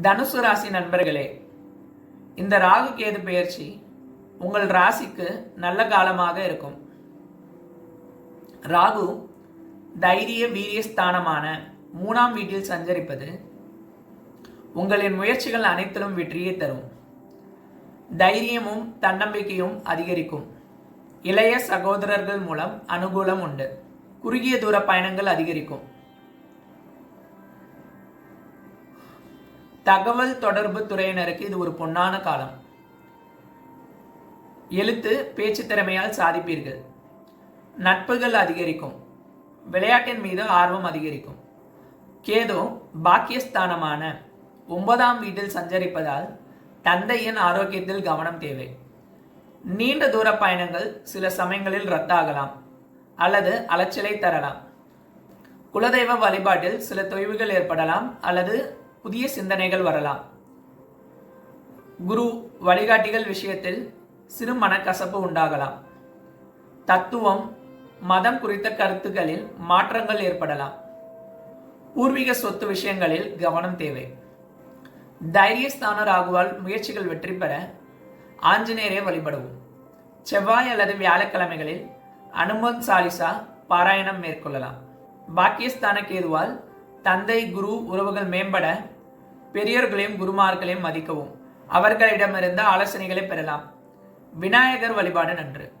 தனுசு ராசி நண்பர்களே இந்த ராகு கேது பெயர்ச்சி உங்கள் ராசிக்கு நல்ல காலமாக இருக்கும். ராகு தைரிய வீரிய ஸ்தானமான மூணாம் வீட்டில் சஞ்சரிப்பது உங்களின் முயற்சிகள் அனைத்திலும் வெற்றியை தரும். தைரியமும் தன்னம்பிக்கையும் அதிகரிக்கும். இளைய சகோதரர்கள் மூலம் அனுகூலம் உண்டு. குறுகிய தூர பயணங்கள் அதிகரிக்கும். தகவல் தொடர்பு துறையினருக்கு இது ஒரு பொன்னான காலம். எழுத்து பேச்சு திறமையால் சாதிப்பீர்கள். நட்புகள் அதிகரிக்கும். விளையாட்டின் மீது ஆர்வம் அதிகரிக்கும். கேது பாக்கியஸ்தானமான ஒன்பதாம் வீட்டில் சஞ்சரிப்பதால் தந்தையின் ஆரோக்கியத்தில் கவனம் தேவை. நீண்ட தூர பயணங்கள் சில சமயங்களில் ரத்தாகலாம் அல்லது அலைச்சலை தரலாம். குலதெய்வ வழிபாட்டில் சில தொய்வுகள் ஏற்படலாம் அல்லது புதிய சிந்தனைகள் வரலாம். குரு வழிகாட்டிகள் விஷயத்தில் சிறு மனக்கசப்பு உண்டாகலாம். தத்துவம் மதம் குறித்த கருத்துக்களில் மாற்றங்கள் ஏற்படலாம். பூர்வீக சொத்து விஷயங்களில் கவனம் தேவை. தைரியஸ்தான ராகுவால் முயற்சிகள் வெற்றி பெற ஆஞ்சநேயரை வழிபடவும். செவ்வாய் அல்லது வியாழக்கிழமைகளில் அனுமன் சாலிசா பாராயணம் மேற்கொள்ளலாம். பாக்கியஸ்தான கேதுவால் தந்தை குரு உறவுகள் மேம்பட பெரியோர்களையும் குருமார்களையும் மதிக்கவும். அவர்களிடமிருந்து ஆலோசனைகளை பெறலாம். விநாயகர் வழிபாடு நன்று.